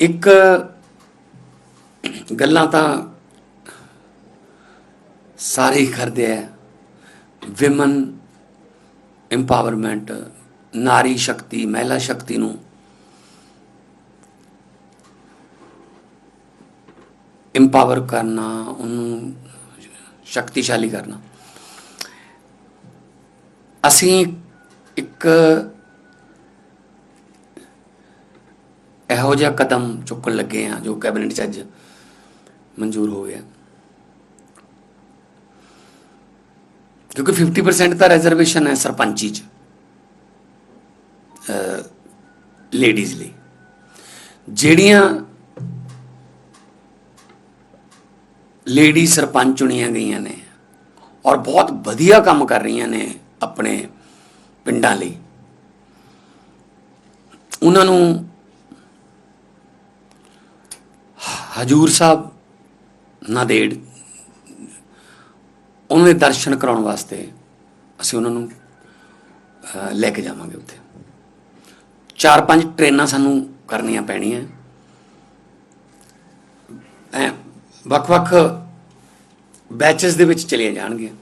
ਇੱਕ ਗੱਲਾਂ ਤਾਂ ਸਾਰੇ ਹੀ ਕਰਦੇ ਆ। ਵਿਮਨ ਐਮਪਾਵਰਮੈਂਟ ਨਾਰੀ ਸ਼ਕਤੀ, ਮਹਿਲਾ ਸ਼ਕਤੀ ਨੂੰ ਐਮਪਾਵਰ ਕਰਨਾ, ਉਹਨੂੰ ਸ਼ਕਤੀਸ਼ਾਲੀ ਕਰਨਾ। ਅਸੀਂ ਇੱਕ ਇਹੋ ਜਿਹਾ ਕਦਮ ਚੁੱਕਣ ਲੱਗੇ ਆ ਜੋ ਕੈਬਨਿਟ 'ਚ ਅੱਜ ਮਨਜ਼ੂਰ ਹੋ ਗਿਆ। ਕਿਉਂਕਿ 50% ਤਾਂ ਰਿਜ਼ਰਵੇਸ਼ਨ ਹੈ ਸਰਪੰਚੀ 'ਚ ਲੇਡੀਜ਼ ਲਈ। ਜਿਹੜੀਆਂ ਲੇਡੀ ਸਰਪੰਚ ਚੁਣੀਆਂ ਗਈਆਂ ਨੇ ਔਰ ਬਹੁਤ ਵਧੀਆ ਕੰਮ ਕਰ ਰਹੀਆਂ ਨੇ ਆਪਣੇ ਪਿੰਡਾਂ ਲਈ, ਉਹਨਾਂ ਨੂੰ ਹਜੂਰ ਸਾਹਿਬ ਨਾਦੇੜ ਉਹਨਾਂ ਦੇ ਦਰਸ਼ਨ ਕਰਾਉਣ ਵਾਸਤੇ ਅਸੀਂ ਉਹਨਾਂ ਨੂੰ ਲੈ ਕੇ ਜਾਵਾਂਗੇ ਉੱਥੇ। ਚਾਰ ਪੰਜ ਟ੍ਰੇਨਾਂ ਸਾਨੂੰ ਕਰਨੀਆਂ ਪੈਣੀਆਂ। ਐ, ਵੱਖ-ਵੱਖ ਬੈਚਸ ਦੇ ਵਿੱਚ ਚਲੀਆਂ ਜਾਣਗੀਆਂ।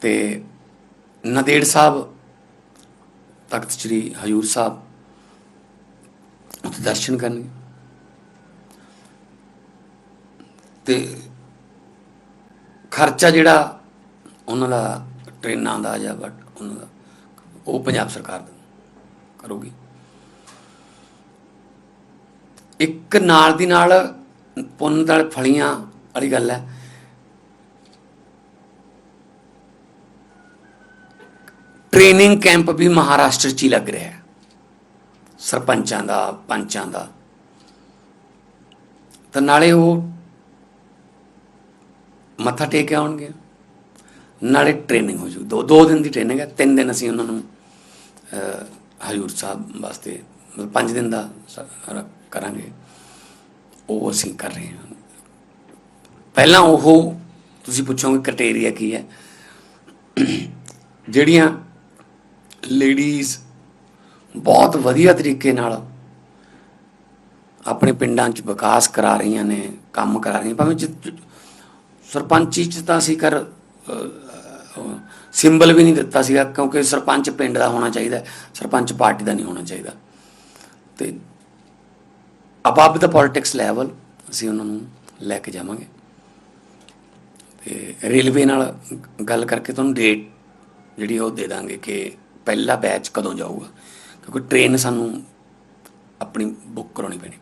ਤੇ ਨਦੇੜ ਸਾਹਿਬ, ਤਖਤ ਸ੍ਰੀ ਹਜੂਰ ਸਾਹਿਬ, ਉੱਥੇ ਦਰਸ਼ਨ ਕਰਨਗੇ। ਤੇ ਖਰਚਾ ਜਿਹੜਾ ਉਹਨਾਂ ਦਾ ਟ੍ਰੇਨਾਂ ਦਾ ਜਾਂ ਬਟ ਉਹਨਾਂ ਦਾ, ਉਹ ਪੰਜਾਬ ਸਰਕਾਰ ਕਰੂਗੀ। ਇੱਕ ਨਾਲ ਦੀ ਨਾਲ ਪੁੰਨ ਨਾਲ ਫਲੀਆਂ ਵਾਲੀ ਗੱਲ ਹੈ। ਟ੍ਰੇਨਿੰਗ ਕੈਂਪ ਵੀ ਮਹਾਰਾਸ਼ਟਰ 'ਚ ਹੀ ਲੱਗ ਰਿਹਾ ਹੈ। ਸਰਪੰਚਾਂ ਦਾ, ਪੰਚਾਂ ਦਾ। ਤਾਂ ਨਾਲੇ ਉਹ ਮੱਥਾ ਟੇਕ ਕੇ ਆਉਣਗੇ। ਨਾਲੇ ਟ੍ਰੇਨਿੰਗ ਹੋ ਜੂ। ਦੋ ਦੋ ਦਿਨ ਦੀ ਟ੍ਰੇਨਿੰਗ ਹੈ। ਤਿੰਨ ਦਿਨ ਅਸੀਂ ਉਹਨਾਂ ਨੂੰ ਹਜ਼ੂਰ ਸਾਹਿਬ ਵਾਸਤੇ, ਮਤਲਬ ਪੰਜ ਦਿਨ ਦਾ ਕਰਾਂਗੇ। ਉਹ ਅਸੀਂ ਕਰ ਰਹੇ ਹਾਂ। ਪਹਿਲਾਂ ਉਹ ਤੁਸੀਂ ਪੁੱਛੋਗੇ ਕ੍ਰਾਈਟੇਰੀਆ ਕੀ ਹੈ। ਜਿਹੜੀਆਂ ਲੇਡੀਜ਼ ਬਹੁਤ ਵਧੀਆ ਤਰੀਕੇ ਨਾਲ ਆਪਣੇ ਪਿੰਡਾਂ 'ਚ ਵਿਕਾਸ ਕਰਾ ਰਹੀਆਂ ਨੇ, ਕੰਮ ਕਰਾ ਰਹੀਆਂ ਭਾਵੇਂ ਜਿ- ਸਰਪੰਚੀ 'ਚ ਤਾਂ ਅਸੀਂ ਕਰ ਸਿੰਬਲ ਵੀ ਨਹੀਂ ਦਿੱਤਾ ਸੀਗਾ, ਕਿਉਂਕਿ ਸਰਪੰਚ ਪਿੰਡ ਦਾ ਹੋਣਾ ਚਾਹੀਦਾ, ਸਰਪੰਚ ਪਾਰਟੀ ਦਾ ਨਹੀਂ ਹੋਣਾ ਚਾਹੀਦਾ। ਤੇ ਅਬਵ ਦਾ ਪੋਲਿਟਿਕਸ ਲੈਵਲ ਅਸੀਂ ਉਹਨਾਂ ਨੂੰ ਲੈ ਕੇ ਜਾਵਾਂਗੇ। ਤੇ ਰੇਲਵੇ ਨਾਲ ਗੱਲ ਕਰਕੇ ਤੁਹਾਨੂੰ ਡੇਟ ਜਿਹੜੀ ਉਹ ਦੇ ਦਾਂਗੇ ਕਿ ਪਹਿਲਾ ਬੈਚ ਕਦੋਂ ਜਾਊਗਾ, ਕਿਉਂਕਿ ਟ੍ਰੇਨ ਸਾਨੂੰ ਆਪਣੀ ਬੁੱਕ ਕਰਾਉਣੀ ਪੈਣੀ।